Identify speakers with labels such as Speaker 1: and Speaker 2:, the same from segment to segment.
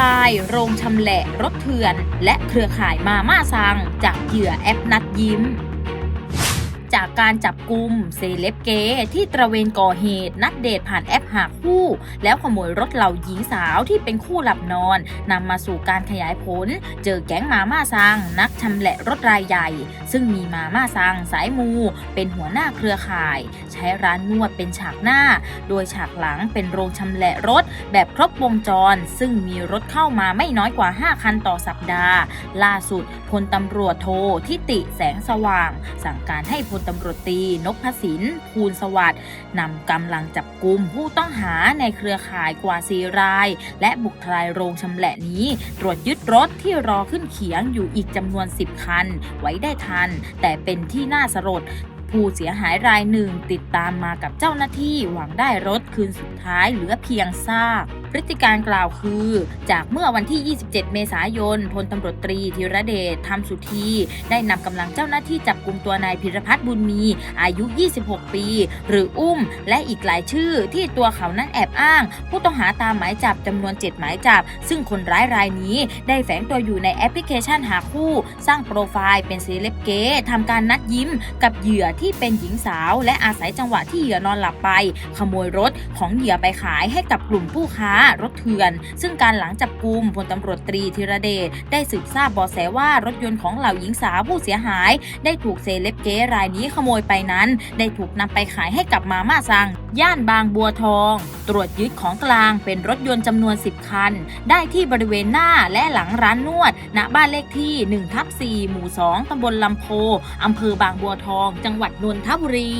Speaker 1: ลายโรงชำแหละรถเถื่อน และเครือข่ายมาม่าซัง จากเหยื่อแอปนัดยิ้ม การจับกลุ่มเซเลบเกที่ตระเวนก่อเหตุ นัดเดทผ่านแอปหาคู่ แล้วขโมยรถเหล่าหญิงสาวที่เป็นคู่หลับนอนนำมาสู่การขยายผล เจอแก๊งมาม่าซัง นักชำแหละรถรายใหญ่ ซึ่งมีมาม่าซังสายมู เป็นหัวหน้าเครือข่าย ใช้ร้านนวดเป็นฉากหน้า โดยฉากหลังเป็นโรงชำแหละรถ แบบครบวงจร ซึ่งมีรถเข้ามาไม่น้อยกว่า 5 คันต่อสัปดาห์ ล่าสุดพลตำรวจโททิติแสงสว่าง สั่งการให้พลตำรวจตรีนพสินภูลสวัสดิ์นำกำลังจับกลุ่มผู้ต้องหาในเครือข่ายกว่าสีราย และบุกทลายโรงชำแหละนี้ ตรวจยึดรถที่รอขึ้นเขียงอยู่อีกจำนวน 10 คัน ไว้ได้ทัน แต่เป็นที่น่าสลดผู้เสียหายรายหนึ่งติดตามมากับเจ้าหน้าที่หวังได้รถคืนสุดท้ายเหลือเพียงซาก ฤติการกล่าวคือ จากเมื่อวันที่ 27 เมษายนพลตำรวจตรีธีรเดชธรรมสุธี ได้นำกำลังเจ้าหน้าที่จับกลุ่มตัวนายพิรพัฒน์บุญมี อายุ 26 ปี หรืออุ้ม และอีกหลายชื่อที่ตัวเขานั้นแอบอ้าง ผู้ต้องหาตามหมายจับจำนวน 7 หมายจับ ซึ่งคนร้ายรายนี้ได้แฝงตัวอยู่ในแอปพลิเคชันหาคู่ สร้างโปรไฟล์เป็นเซเลบเก้ทำการนัดยิ้มกับเหยื่อที่เป็นหญิงสาว และอาศัยจังหวะที่เหยื่อนอนหลับไป ขโมยรถของเหยื่อไปขายให้กับกลุ่มผู้ค้ารถเถื่อน ซึ่งการหลังจับกลุ่มพลตำรวจตรีธีรเดชได้สืบทราบบาะแสว่ารถยนต์ของเหล่าหญิงสาวผู้เสียหาย ได้ถูกเซเลบเก้รายนี้ขโมยไปนั้น ได้ถูกนำไปขายให้กับมาม่าซัง ย่านบางบัวทอง ตรวจยึดของกลางเป็นรถยนต์จำนวน 10 คัน ได้ที่บริเวณหน้าและหลังร้านนวด ณบ้านเลขที่1ทับ4หมู่ 2ตำบลลำโพอำเภอบางบัวทอง จังหวัดนนทบุรี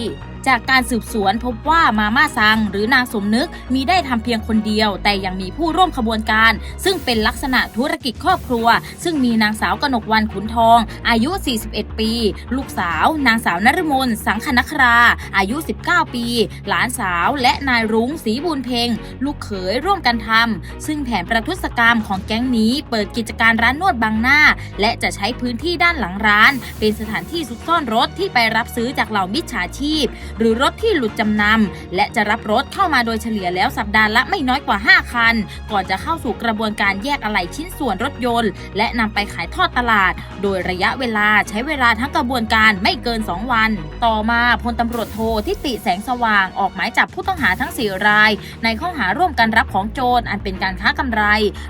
Speaker 1: จากการสืบสวนพบว่ามาม่าซังหรือนางสมนึกมีได้ทำเพียงคนเดียว แต่ยังมีผู้ร่วมขบวนการ ซึ่งเป็นลักษณะธุรกิจครอบครัว ซึ่งมีนางสาวกนกวันขุนทอง อายุ 41 ปี ลูกสาว นางสาวนฤมลสังคณครา อายุ 19 ปี หลานสาวและนายรุ้งศรีบุญเพ็งลูกเขยร่วมกันทำซึ่งแผนประทุษกรรมของแก๊งนี้ เปิดกิจการร้านนวดบางหน้า และจะใช้พื้นที่ด้านหลังร้าน เป็นสถานที่ซุกซ่อนรถที่ไปรับซื้อจากเหล่ามิจฉาชีพหรือรถที่หลุดจำนำและจะรับรถเข้ามาโดยเฉลี่ยแล้วสัปดาห์ละไม่น้อยกว่า 5 คัน ก่อนจะเข้าสู่กระบวนการแยกอะไหล่ชิ้นส่วนรถยนต์ และนำไปขายทอดตลาด โดยระยะเวลาใช้เวลาทั้งกระบวนการไม่เกิน 2 วัน ต่อมาพลตำรวจโททิติแสงสว่างออกหมายจับผู้ต้องหาทั้ง 4 ราย ในข้อหาร่วมกันรับของโจรอันเป็นการค้ากำไร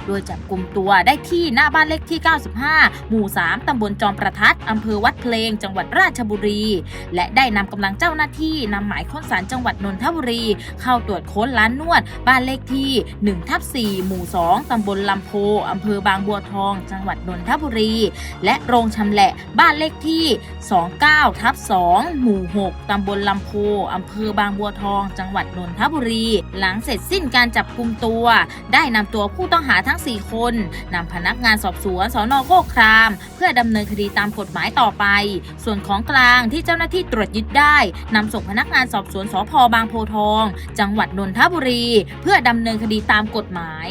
Speaker 1: โดยจับกลุ่มตัวได้ที่หน้าบ้านเลขที่ 95 หมู่ 3 ตำบลจอมประทัดอำเภอวัดเพลง จังหวัดราชบุรี และได้นำกำลังเจ้าหน้าที่ที่นำหมายค้นศาลจังหวัดนนทบุรี เข้าตรวจค้นร้านนวด บ้านเลขที่1ทับ4หมู่ 2 ตำบลลำโพอำเภอบางบัวทอง จังหวัดนนทบุรี และโรงชำแหละบ้านเลขที่ 29ทับ2หมู่ 6 ตำบลลำโพอำเภอบางบัวทอง จังหวัดนนทบุรี หลังเสร็จสิ้นการจับกลุ่มตัว ได้นำตัวผู้ต้องหาทั้ง 4 คนนำพนักงานสอบสวนสอนอโคคราม เพื่อดำเนินคดีตามกฎหมายต่อไป ส่วนของกลางที่เจ้าหน้าที่ตรวจยึดได้นำส่งพนักงานสอบสวนสพบางโพทอง จังหวัดนนทบุรี เพื่อดำเนินคดีตามกฎหมาย